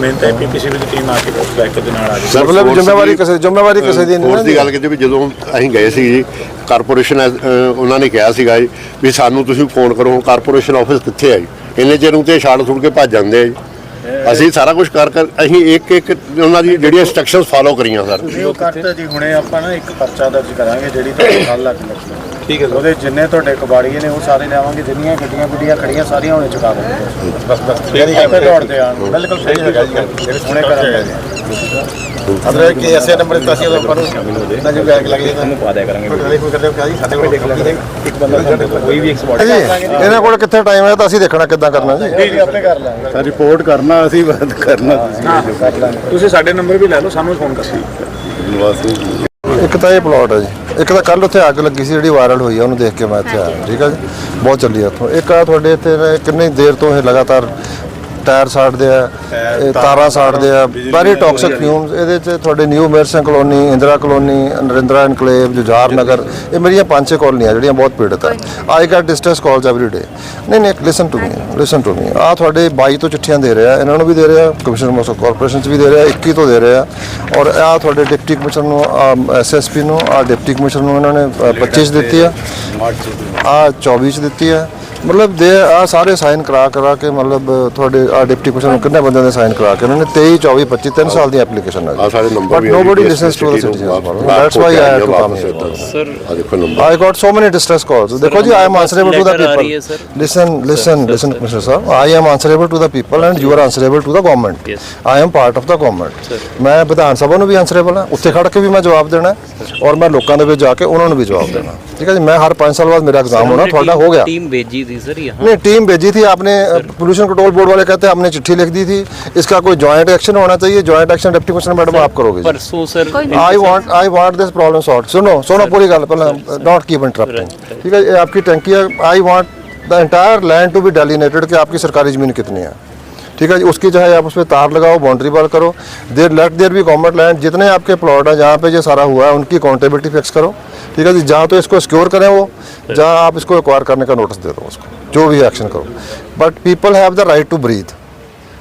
Main ਤਾਂ ਪੀਪੀਸੀਬੀ ਦੀ team ਆ ਕੇ back ਦੇ ਨਾਲ ਆ ਗਈ ਸਰ, ਮਤਲਬ ਜ਼ਿੰਮੇਵਾਰੀ ਕਿਸੇ ਜ਼ਿੰਮੇਵਾਰੀ ਕਿਸੇ ਦੀ ਨਹੀਂ ਨਾ ਦੀ। ਗੱਲ ਕੀਤੀ ਵੀ ਜਦੋਂ ਅਸੀਂ ਗਏ ਸੀ ਜੀ ਕਾਰਪੋਰੇਸ਼ਨ ਉਹਨਾਂ ਨੇ ਕਿਹਾ ਸੀਗਾ ਜੀ ਵੀ ਸਾਨੂੰ ਤੁਸੀਂ ਫੋਨ ਕਰੋ ਕਾਰਪੋਰੇਸ਼ਨ ਆਫਿਸ ਕਿੱਥੇ ਆ ਜੀ? ਇੰਨੇ ਚਿਰ ਨੂੰ ਤੇ ਛਾੜ ਛੁੱਟ ਕੇ ਭੱਜ ਜਾਂਦੇ ਆ ਜੀ। ਅਸੀਂ ਸਾਰਾ ਕੁਝ ਕਰ ਕਰ ਅਸੀਂ ਇੱਕ ਇੱਕ ਉਹਨਾਂ ਦੀ ਜਿਹੜੀਆਂ ਇਨਸਟਰਕਸ਼ਨਸ ਫਾਲੋ ਕਰੀਆਂ ਸਰ। ਤੁਸੀਂ ਉਹ ਕੱਟ ਜੀ ਹੁਣੇ ਆਪਾਂ ਨਾ ਇੱਕ ਪਰਚਾ ਦਰਜ ਕਰਾਂਗੇ ਜਿਹੜੀ ਤੁਹਾਨੂੰ ਕੱਲ ਲੱਗ ਲੱਗੀ। ਠੀਕ ਹੈ ਉਹਦੇ ਜਿੰਨੇ ਤੁਹਾਡੇ ਕਬਾੜੀਏ ਨੇ ਉਹ ਸਾਰੇ ਲਿਆਵਾਂਗੇ। ਜਿੰਨੀਆਂ ਗੱਡੀਆਂ ਗੁੱਡੀਆਂ ਖੜੀਆਂ ਸਾਰੀਆਂ ਹੁਣੇ ਚੁਕਾ ਦਾਂਗੇ ਬਸ ਬਸ। ਜਿਹੜੀ ਆਪੇ ਦੌੜਦੇ ਆਣ ਬਿਲਕੁਲ ਸਹੀ ਹੈਗਾ ਜੀ ਹੁਣੇ ਕਰਾਂਗੇ ਅਦਰ ਕਿ ਐਸੇ ਨੰਬਰ ਦਿੱਤਾ ਸੀ ਆਪਾਂ ਨੂੰ। ਨਾ ਜੋ ਬੈਗ ਲੱਗ ਜਾਂਦਾ ਤੁਹਾਨੂੰ ਪਾ ਦਿਆ ਕਰਾਂਗੇ। ਕੋਈ ਕੋਈ ਕਰਦੇ ਹੋ ਜੀ ਸਾਡੇ ਕੋਲ ਦੇਖ ਲੈਂਦੇ ਇੱਕ ਬੰਦਾ ਸਾਡੇ ਕੋਲ ਕੋਈ ਵੀ ਇੱਕ ਸਪੌਟ ਜੀ ਇਹਨਾਂ ਕੋਲ ਕਿੱਥੇ ਟਾਈਮ ਹੈ ਤਾਂ ਅਸੀਂ ਦੇਖਣਾ ਕਿੱਦਾਂ ਕਰਨਾ ਜੀ। ਜੀ ਜੀ ਆਪੇ ਕਰ ਲਾਂਗੇ। ਸਰ ਰਿਪੋਰਟ ਕਰਨਾ ਅਸੀਂ ਬਾਤ ਕਰਨਾ। ਕਰ ਲਾਂਗੇ। ਤੁਸੀਂ ਸਾਡੇ ਨੰਬਰ ਵੀ ਲੈ ਲਓ ਸਾਨੂੰ ਫੋਨ ਕਰੋ ਇੱਕ ਤਾਂ ਇਹ ਪਲਾਟ ਹੈ ਜੀ। ਇੱਕ ਤਾਂ ਕੱਲ ਉੱਥੇ ਅੱਗ ਲੱਗੀ ਸੀ ਜਿਹੜੀ ਵਾਇਰਲ ਹੋਈ ਆ ਉਹਨੂੰ ਦੇਖ ਕੇ ਮੈਂ ਇੱਥੇ ਆਇਆ। ਠੀਕ ਹੈ ਜੀ? ਬਹੁਤ ਚੱਲੀ ਆ ਉੱਥੋਂ। ਇੱਕ ਆ ਤੁਹਾਡੇ ਇੱਥੇ ਨਾ ਕਿੰਨੀ ਦੇਰ ਤੋਂ ਇਹ ਲਗਾਤਾਰ ਟਾਇਰ ਸਾੜਦੇ ਆ ਇਹ ਤਾਰਾਂ ਸਾੜਦੇ ਆ ਵੈਰੀ ਟੌਕਸਿਕ ਫਿਊਮਸ ਇਹਦੇ ਚ ਤੁਹਾਡੇ new ਮੇਰਸਨ colony Indira colony Narindra enclave Jujhar Nagar ਇਹ ਮੇਰੀਆਂ ਪੰਜ ਛੇ ਕਲੋਨੀਆਂ ਜਿਹੜੀਆਂ ਬਹੁਤ ਪੀੜਤ ਆ। I get distress calls every day ਨਹੀਂ ਨਹੀਂ listen to me listen to me ਆ ਤੁਹਾਡੇ 22 ਤੋਂ ਚਿੱਠੀਆਂ ਦੇ ਰਿਹਾ ਇਹਨਾਂ ਨੂੰ ਵੀ ਦੇ ਰਿਹਾ ਕਮਿਸ਼ਨਰ ਮੋਸੋ ਕਾਰਪੋਰੇਸ਼ਨ ਚ ਵੀ ਦੇ ਰਿਹਾ 21 ਤੋਂ ਦੇ ਰਿਹਾ। ਔਰ ਆ ਤੁਹਾਡੇ ਡਿਪਟੀ ਕਮਿਸ਼ਨਰ ਨੂੰ ਐਸਐਸਪੀ ਨੂੰ ਆ ਡਿਪਟੀ ਕਮਿਸ਼ਨਰ ਨੂੰ ਇਹਨਾਂ ਨੇ ਅ, 25 ਚ ਦਿੱਤੀ ਆ। ਆ 24 ਚ ਦਿੱਤੀ ਆ। ਮਤਲਬ ਦੇ ਆ ਸਾਰੇ ਸਾਈਨ ਕਰਾ ਕਰਾ ਕੇ ਮਤਲਬ ਤੁਹਾਡੇ ਆ ਡਿਪਟੀ ਕਮਿਸ਼ਨਰ ਨੂੰ ਕਿੰਨੇ ਬੰਦਿਆਂ ਦੇ ਸਾਈਨ ਕਰਾ ਕੇ ਉਹਨਾਂ 23 24 25 ਤਿੰਨ ਸਾਲ ਦੀ ਐਪਲੀਕੇਸ਼ਨ ਆ ਸਾਰੇ number we nobody listens to the citizens that's why I have to come sir ਆ ਦੇਖੋ number I got so many distress calls ਦੇਖੋ ਜੀ I am answerable to the people listen listen listen commissioner Sahib I am answerable to the people and you are answerable to the government I am part of the government ਮੈਂ ਵਿਧਾਨ ਸਭਾ ਨੂੰ ਵੀ answerable ਹਾਂ ਉੱਥੇ ਖੜ ਕੇ ਵੀ ਮੈਂ ਜਵਾਬ ਦੇਣਾ ਔਰ ਮੈਂ ਲੋਕਾਂ ਦੇ ਵਿੱਚ ਜਾ ਕੇ ਉਹਨਾਂ ਨੂੰ ਵੀ ਜਵਾਬ ਦੇਣਾ ਠੀਕ ਹੈ ਜੀ ਮੈਂ ਹਰ 5 ਸਾਲ ਬਾਅਦ ਮੇਰਾ ਐਗਜ਼ਾਮ ਹੋਣਾ ਤੁਹਾਡਾ ਹੋ ਗਿਆ ਟੀਮ ਭੇਜੀ थी सर यहाँ नहीं टीम भेजी थी आपने पोल्यूशन कंट्रोल बोर्ड वाले कहते हैं आपने चिट्ठी लिख दी थी इसका कोई ज्वाइंट एक्शन होना चाहिए joint action deputy commissioner madam आप करोगे परसों sir I want I want this problem solve सुनो सुनो पूरी गल पहले नॉट कीप इंटरप्टिंग ठीक है आपकी टंकी है I want the entire land to be delineated कि आपकी सरकारी ज़मीन कितनी है। ठीक है जी, उसकी जो है आप उस पर तार लगाओ बाउंड्री वाल करो। देर लेट देर भी गवर्नमेंट लैंड जितने आपके प्लॉट हैं, जहाँ पे ये सारा हुआ है, उनकी अकाउंटेबिलिटी फिक्स करो। ठीक है जी, जहाँ तो इसको सिक्योर करें वो, जहाँ आप इसको एक्वायर करने का नोटिस दे दो उसको, जो भी एक्शन करो। But people have the right to breathe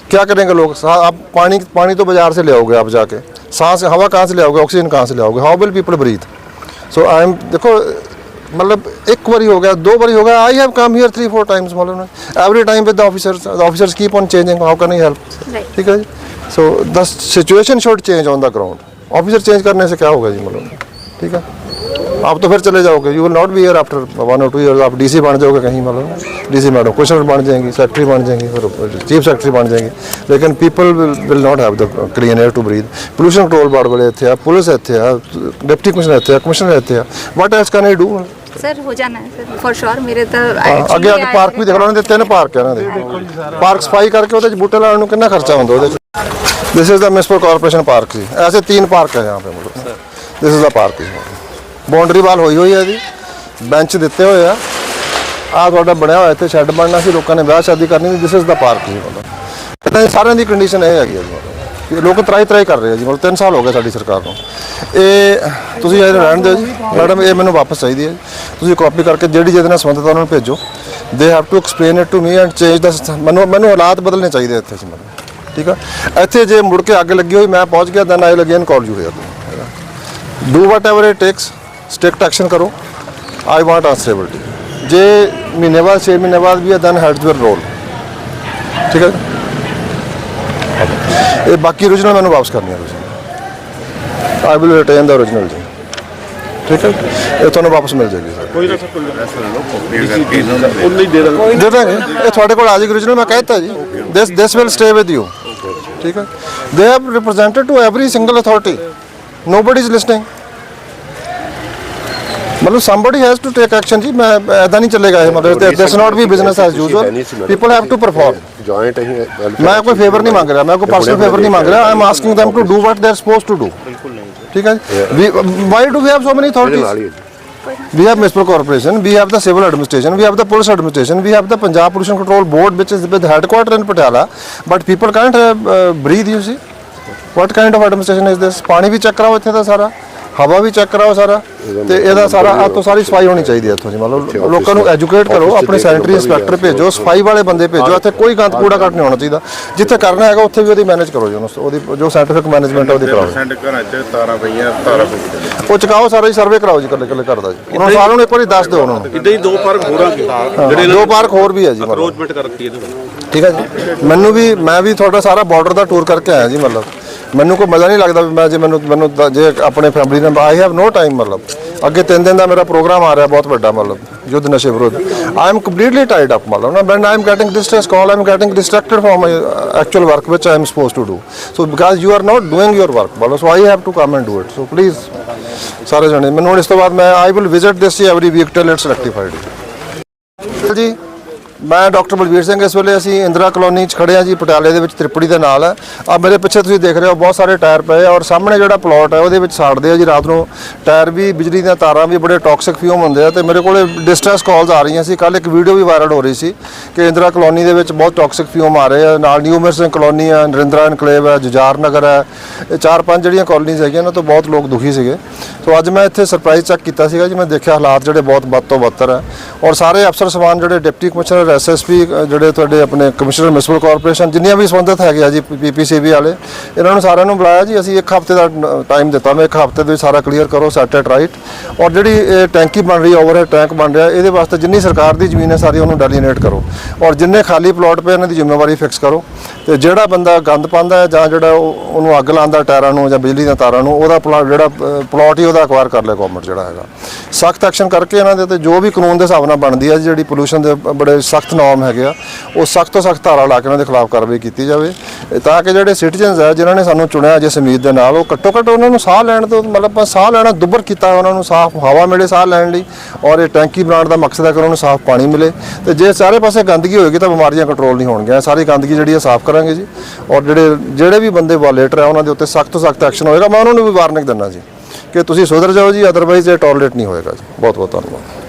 क्या करेंगे लोग? आप पानी पानी तो बाज़ार से ले आओगे आप जाके। सांस, हवा कहाँ से ले आओगे? ऑक्सीजन कहाँ से ले आओगे? How will people breathe so I am देखो मतलब एक बारी हो गया दो बारी हो गया। I have come here three four times मालूम every time with the officers the officers keep on changing how can I help ठीक है जी? So the situation should change on the ground officer change करने से क्या होगा जी मतलब? ठीक है? आप तो फिर चले जाओगे। You will not be year after one और टू ईयर आप डीसी बन जाओगे कहीं मालूम डीसी मैडम क्वेश्चन बन जाएँगे सेक्रेटरी बन जाएँगे फिर चीफ सेक्रेटरी बन जाएँगे। लेकिन people will not have the clean air to breathe pollution control board वाले इतने पुलिस इतने डिप्टी कमिश्नर इतने कमिश्नर इतने what else can I do sir ਹੋ ਜਾਣਾ ਹੈ ਸਰ ਫॉर ਸ਼ੋਰ ਮੇਰੇ ਤਾਂ ਅੱਗੇ ਅੱਗੇ ਪਾਰਕ ਵੀ ਦੇਖ ਲਓ ਉਹਨਾਂ ਦੇ। ਤਿੰਨ ਪਾਰਕ ਇਹਨਾਂ ਦੇ ਪਾਰਕ ਸਫ਼ਾਈ ਕਰਕੇ ਉਹਦੇ ਚ ਬੂਟੇ ਲਾਉਣ ਨੂੰ ਕਿੰਨਾ ਖਰਚਾ ਹੁੰਦਾ ਉਹਦੇ ਚ? This is the municipal corporation park ਜੀ। ਐਸੇ ਤਿੰਨ ਪਾਰਕ ਹੈ ਯਹਾਂ ਪੇ ਮਤਲਬ ਦਿਸ ਇਜ਼ ਦਾ ਪਾਰਕ ਜੀ। ਬਾਉਂਡਰੀ ਵਾਲ ਹੋਈ ਹੋਈ ਹੈ ਜੀ ਬੈਂਚ ਦਿੱਤੇ ਹੋਏ ਆ। ਆ ਤੁਹਾਡਾ ਬਣਿਆ ਹੋਇਆ ਇੱਥੇ ਸ਼ੈੱਡ ਬਣਨਾ ਸੀ। ਲੋਕਾਂ ਨੇ ਵਿਆਹ ਸ਼ਾਦੀ ਕਰਨੀ ਸੀ। ਦਿਸ ਇਜ਼ ਦਾ ਪਾਰਕ ਜੀ। ਮਤਲਬ ਸਾਰਿਆਂ ਦੀ ਕੰਡੀਸ਼ਨ ਇਹ ਹੈਗੀ ਜੀ। ਲੋਕ ਤਰਾਈ ਤਰਾਈ ਕਰ ਰਹੇ ਆ ਜੀ, ਮਤਲਬ 3 ਸਾਲ ਹੋ ਗਏ ਸਾਡੀ ਸਰਕਾਰ ਨੂੰ। ਇਹ ਤੁਸੀਂ ਇਹ ਰਹਿਣ ਦਿਓ ਜੀ, ਮੈਡਮ, ਇਹ ਮੈਨੂੰ ਵਾਪਸ ਚਾਹੀਦੀ ਹੈ ਜੀ। ਤੁਸੀਂ ਕਾਪੀ ਕਰਕੇ ਜਿਹੜੀ ਜਿਹਦੇ ਨਾਲ ਸੰਬੰਧਿਤ ਉਹਨਾਂ ਨੂੰ ਭੇਜੋ। They have to explain it to me and change the ਮੈਨੂੰ ਮੈਨੂੰ ਹਾਲਾਤ ਬਦਲਨੇ ਚਾਹੀਦੇ ਇੱਥੇ ਜੀ ਮਤਲਬ ਠੀਕ ਆ? ਇੱਥੇ ਜੇ ਮੁੜ ਕੇ ਅੱਗ ਲੱਗੀ ਹੋਈ, ਮੈਂ ਪਹੁੰਚ ਗਿਆ then I again call you here do whatever it takes strict action ਕਰੋ। ਆਈ ਵਾਂਟ ਆਂਸਰੇਬਿਲਟੀ ਜੇ ਮਹੀਨੇ ਬਾਅਦ 6 ਮਹੀਨੇ ਬਾਅਦ ਵੀ ਹੈ ਦੈਨ ਹੈਡਸ ਯੂਅਰ ਰੋਲ ਠੀਕ ਹੈ ਇਹ ਬਾਕੀ origignal ਮੈਨੂੰ ਵਾਪਸ ਕਰਨੀ ਹੈ ਤੁਸੀਂ। I will retain the origignal ਜੀ। ਠੀਕ ਹੈ? ਇਹ ਤੁਹਾਨੂੰ ਵਾਪਸ ਮਿਲ ਜਾਏਗੀ ਸਰ। ਕੋਈ ਨਾ ਸਰ ਕੋਈ ਦੇ ਦਾਂਗੇ। ਇਹ ਤੁਹਾਡੇ ਕੋਲ ਆ ਜਾਏਗੀ origignal ਮੈਂ ਕਹਿਤਾ ਜੀ। This this will stay with you ਠੀਕ ਹੈ? They have represented to every single authority nobody is listening ਮਤਲਬ somebody has to take action ਜੀ ਮੈਂ ਐਦਾਂ ਨਹੀਂ ਚੱਲੇਗਾ ਇਹ ਮਤਲਬ this not be business as usual people have to perform joint ਅਸੀਂ ਮੈਂ ਕੋਈ ਫੇਵਰ ਨਹੀਂ ਮੰਗ ਰਿਹਾ ਮੈਂ ਕੋਈ ਪਰਸਨਲ ਫੇਵਰ ਨਹੀਂ ਮੰਗ ਰਿਹਾ I am asking them to do what they are supposed to do ਠੀਕ ਹੈ we why do we have so many ਇਹਦੇ ਨਾਲ ਹੀ ਅਥਾਰਟੀਜ਼ ਹੈ ਜੀ। We have municipal corporation, we have the civil administration, we have the police administration, we have the Punjab Pollution Control Board, which is with headquarter in Patiala. But people can't uh, uh, breathe, you see. What kind of administration is this? ਪਾਣੀ ਵੀ ਚੱਕ ਕਰਾਓ ਇੱਥੇ ਦਾ ਸਾਰਾ ਹਵਾ ਵੀ check ਕਰਾਓ ਸਾਰਾ ਤੇ ਇਹਦਾ ਸਾਰਾ ਆ ਤੋਂ ਸਾਰੀ ਸਫ਼ਾਈ ਹੋਣੀ ਚਾਹੀਦੀ ਹੈ ਇੱਥੋਂ ਜੀ। ਮਤਲਬ ਲੋਕਾਂ ਨੂੰ ਐਜੂਕੇਟ ਕਰੋ ਆਪਣੇ ਸੈਨੇਟਰੀ ਇੰਸਪੈਕਟਰ ਭੇਜੋ ਸਫ਼ਾਈ ਵਾਲੇ ਬੰਦੇ ਭੇਜੋ ਇੱਥੇ ਕੋਈ ਗੰਦ ਕੂੜਾ ਕੱਟ ਨਹੀਂ ਹੋਣਾ ਚਾਹੀਦਾ। ਜਿੱਥੇ ਕਰਨਾ ਹੈਗਾ ਉੱਥੇ ਵੀ ਉਹਦੀ ਮੈਨੇਜ ਕਰੋ ਜੀ ਉਹਨੂੰ ਉਹਦੀ ਜੋ ਸਾਇੰਟੀਫਿਕ ਮੈਨੇਜਮੈਂਟ ਹੈ ਉਹਦੀ ਕਰਾਓ ਸੈਂਡ ਘਰਾਂ 'ਚ ਤਾਰਾਂ ਪਈਆਂ ਤਾਰਾਂ ਪਈਆਂ। ਉਹ ਚੁਕਾਓ ਸਾਰਾ ਹੀ ਸਰਵੇ ਕਰਾਓ ਜੀ ਇਕੱਲੇ ਇਕੱਲੇ ਕਰਦਾ ਜੀ। ਉਹਨਾਂ ਸਾਰਿਆਂ ਨੂੰ ਇੱਕ ਵਾਰੀ ਦੱਸ ਦਿਓ ਉਹਨਾਂ ਨੂੰ। ਇਦਾਂ ਹੀ ਦੋ ਪਾਰਕ ਹੋਰਾਂ ਕੇ ਜਿਹੜੇ ਦੋ ਪਾਰਕ ਹੋਰ ਵੀ ਹੈ ਜੀ ਮਤਲਬ। ਅਪਰੋਚਮੈਂਟ ਕਰ ਰੱਖੀ ਇਹਦੇ ਵਿੱਚ ਠੀਕ ਹੈ ਜੀ। ਮੈਨੂੰ ਵੀ ਮੈਂ ਵੀ ਤੁਹਾਡਾ ਸਾਰਾ ਬਾਰਡਰ ਦਾ ਟੂਰ ਕਰਕੇ ਆਇਆ ਜੀ ਮਤਲਬ। ਮੈਨੂੰ ਕੋਈ ਮਜ਼ਾ ਨਹੀਂ ਲੱਗਦਾ ਵੀ ਮੈਂ ਜੇ ਮੈਨੂੰ ਮੈਨੂੰ ਤਾਂ ਜੇ ਆਪਣੇ ਫੈਮਿਲੀ ਨਾਲ ਆਈ ਹੈਵ ਨੋ ਟਾਈਮ ਮਤਲਬ ਅੱਗੇ 3 ਦਿਨ ਦਾ ਮੇਰਾ ਪ੍ਰੋਗਰਾਮ ਆ ਰਿਹਾ ਬਹੁਤ ਵੱਡਾ ਮਤਲਬ ਯੁੱਧ ਨਸ਼ੇ ਵਿਰੁੱਧ I am completely tied up ਮਤਲਬ ਨਾ when I am getting this stress call I am getting distracted from my actual work which I am supposed to do so because you are not doing your work ਮਤਲਬ so I have to come and do it so please ਸਾਰੇ ਜਣੇ ਮੈਨੂੰ ਇਸ ਤੋਂ ਬਾਅਦ ਮੈਂ I will visit this every week till it's rectified ਮੈਂ doctor Balvir Singh ਇਸ ਵੇਲੇ ਅਸੀਂ ਇੰਦਰਾ ਕਲੋਨੀ 'ਚ ਖੜੇ ਆ ਜੀ, ਪਟਿਆਲੇ ਦੇ ਵਿੱਚ ਤ੍ਰਿਪੜੀ ਦੇ ਨਾਲ। ਹੈ ਆ ਮੇਰੇ ਪਿੱਛੇ ਤੁਸੀਂ ਦੇਖ ਰਹੇ ਹੋ, ਬਹੁਤ ਸਾਰੇ ਟਾਇਰ ਪਏ ਆ ਔਰ ਸਾਹਮਣੇ ਜਿਹੜਾ ਪਲਾਟ ਹੈ, ਉਹਦੇ ਵਿੱਚ ਸਾੜਦੇ ਆ ਜੀ ਰਾਤ ਨੂੰ। ਟਾਇਰ ਵੀ, ਬਿਜਲੀ ਦੀਆਂ ਤਾਰਾਂ ਵੀ ਬੜੇ ਟੌਕਸਿਕ ਫਿਊਮ ਹੁੰਦੇ ਆ ਤੇ ਮੇਰੇ ਕੋਲੇ ਡਿਸਟ੍ਰੈਸ ਕਾਲਸ ਆ ਰਹੀਆਂ ਸੀ। ਕੱਲ ਇੱਕ ਵੀਡੀਓ ਵੀ ਵਾਇਰਲ ਹੋ ਰਹੀ ਸੀ ਕਿ ਇੰਦਰਾ ਕਲੋਨੀ ਦੇ ਵਿੱਚ ਬਹੁਤ ਟੌਕਸਿਕ ਫਿਊਮ ਆ ਰਹੇ ਆ। ਨਾਲ ਨਿਊ ਮਿਰ ਸਿੰਘ ਕਲੋਨੀ ਆ, ਨਰਿੰਦਰਾ ਇਨਕਲੇਵ ਹੈ ਜੁਝਾਰ ਨਗਰ ਹੈ ਇਹ ਚਾਰ ਪੰਜ ਜਿਹੜੀਆਂ ਕਾਲੋਨੀਜ਼ ਹੈਗੀਆਂ ਉਹਨਾਂ ਤੋਂ ਬਹੁਤ ਲੋਕ ਦੁਖੀ ਸੀਗੇ। ਸੋ ਅੱਜ ਮੈਂ ਇੱਥੇ ਸਰਪ੍ਰਾਈਜ਼ ਚੈੱਕ ਕੀਤਾ ਸੀਗਾ ਜੀ। ਮੈਂ ਦੇਖਿਆ ਹਾਲਾਤ ਜਿਹੜੇ ਬਹੁਤ ਬਦ ਤੋਂ ਬੱਤਰ ਹੈ ਔਰ ਸਾਰੇ ਅਫਸਰ ਸਮਾਨ ਜਿਹੜੇ ਡਿਪਟੀ ਕਮਿਸ਼ਨਰ ਐਸਐਸਪੀ ਜਿਹੜੇ ਤੁਹਾਡੇ ਆਪਣੇ ਕਮਿਸ਼ਨਰ ਮਿਊਨਿਸਪਲ ਕਾਰਪੋਰੇਸ਼ਨ, ਜਿੰਨੀਆਂ ਵੀ ਸੰਬੰਧਿਤ ਹੈਗੇ ਆ ਜੀ ਪੀਪੀਸੀਬੀ ਵਾਲੇ, ਇਹਨਾਂ ਨੂੰ ਸਾਰਿਆਂ ਨੂੰ ਬੁਲਾਇਆ ਜੀ, ਅਸੀਂ ਇੱਕ ਹਫ਼ਤੇ ਦਾ ਟਾਈਮ ਦਿੱਤਾ। ਮੈਂ ਇੱਕ ਹਫ਼ਤੇ ਦੇ ਵਿੱਚ ਸਾਰਾ ਕਲੀਅਰ ਕਰੋ ਸੈਟ ਐਟ ਰਾਈਟ ਔਰ ਜਿਹੜੀ ਇਹ ਟੈਂਕੀ ਬਣ ਰਹੀ ਹੈ ਓਵਰਹੈਡ ਟੈਂਕ ਬਣ ਰਿਹਾ, ਇਹਦੇ ਵਾਸਤੇ ਜਿੰਨੀ ਸਰਕਾਰ ਦੀ ਜ਼ਮੀਨ ਹੈ, ਸਾਰੀ ਉਹਨੂੰ ਡੈਲੀਨੇਟ ਕਰੋ। ਔਰ ਜਿੰਨੇ ਖਾਲੀ ਪਲਾਟ ਪਏ ਇਹਨਾਂ ਦੀ ਜ਼ਿੰਮੇਵਾਰੀ ਫਿਕਸ ਕਰੋ। ਤੇ ਜਿਹੜਾ ਬੰਦਾ ਗੰਦ ਪਾਉਂਦਾ ਹੈ, ਜਾਂ ਜਿਹੜਾ ਉਹਨੂੰ ਅੱਗ ਲਾਉਂਦਾ ਟਾਇਰਾਂ ਨੂੰ ਜਾਂ ਬਿਜਲੀ ਦੀਆਂ ਤਾਰਾਂ ਨੂੰ, ਉਹਦਾ ਪਲਾਟ ਜਿਹੜਾ ਪਲਾਟ ਹੀ ਉਹਦਾ ਅਕਵਾਇਰ ਕਰ ਲੈ ਗਵਰਨਮੈਂਟ ਜਿਹੜਾ ਹੈਗਾ। ਸਖਤ ਐਕਸ਼ਨ ਕਰਕੇ ਇਹਨਾਂ ਦੇ ਤੇ ਜੋ ਵੀ ਕਾਨੂੰਨ ਦੇ ਹਿਸਾਬ ਨਾਲ ਬਣਦੀ ਹੈ ਜਿਹੜੀ ਪੋਲੂਸ਼ਨ ਦੇ ਬੜੇ ਸਖਤ ਨਾਰਮ ਹੈਗੇ ਆ, ਉਹ ਸਖਤ ਤੋਂ ਸਖਤ ਧਾਰਾ ਲਾ ਕੇ ਉਹਨਾਂ ਦੇ ਖਿਲਾਫ ਕਾਰਵਾਈ ਕੀਤੀ ਜਾਵੇ। ਤਾਂ ਕਿ ਜਿਹੜੇ ਸਿਟੀਜ਼ਨਸ ਹੈ ਜਿਨ੍ਹਾਂ ਨੇ ਸਾਨੂੰ ਚੁਣਿਆ ਜਿਸ ਉਮੀਦ ਦੇ ਨਾਲ, ਉਹ ਘੱਟੋ ਘੱਟ ਉਹਨਾਂ ਨੂੰ ਸਾਹ ਲੈਣ ਤੋਂ, ਮਤਲਬ ਆਪਾਂ ਸਾਹ ਲੈਣਾ ਦੁੱਬਰ ਕੀਤਾ ਉਹਨਾਂ ਨੂੰ, ਸਾਫ਼ ਹਵਾ ਮਿਲੇ ਸਾਹ ਲੈਣ ਲਈ, ਔਰ ਇਹ ਟੈਂਕੀ ਬਣਾਉਣ ਦਾ ਮਕਸਦ ਹੈ ਕਿ ਉਹਨਾਂ ਨੂੰ ਸਾਫ਼ ਪਾਣੀ ਮਿਲੇ। ਤੇ ਜੇ ਸਾਰੇ ਪਾਸੇ ਗੰਦਗੀ ਹੋਏਗੀ ਤਾਂ ਬਿਮਾਰੀਆਂ ਕੰਟਰੋਲ ਨਹੀਂ ਹੋਣਗੀਆਂ। ਸਾਰੀ ਗੰਦਗੀ ਜਿਹੜੀ ਹੈ ਸਾਫ਼ ਕਰਾਂਗੇ ਜੀ। ਔਰ ਜਿਹੜੇ ਜਿਹੜੇ ਵੀ ਬੰਦੇ ਵਾਲੇਟਰ ਹੈ ਉਹਨਾਂ ਦੇ ਉੱਤੇ ਸਖਤ ਤੋਂ ਸਖਤ ਐਕਸ਼ਨ ਹੋਏਗਾ। ਮੈਂ ਉਹਨਾਂ ਨੂੰ ਵੀ ਵਾਰਨਿੰਗ ਦਿੰਦਾ ਜੀ, ਕਿ ਤੁਸੀਂ ਸੁਧਰ ਜਾਓ ਜੀ ਅਦਰਵਾਈਜ਼ ਇਹ ਟੋਲਰੇਟ ਨਹੀਂ ਹੋਏਗਾ ਜੀ। ਬਹੁਤ ਬਹੁਤ ਧੰਨਵਾਦ।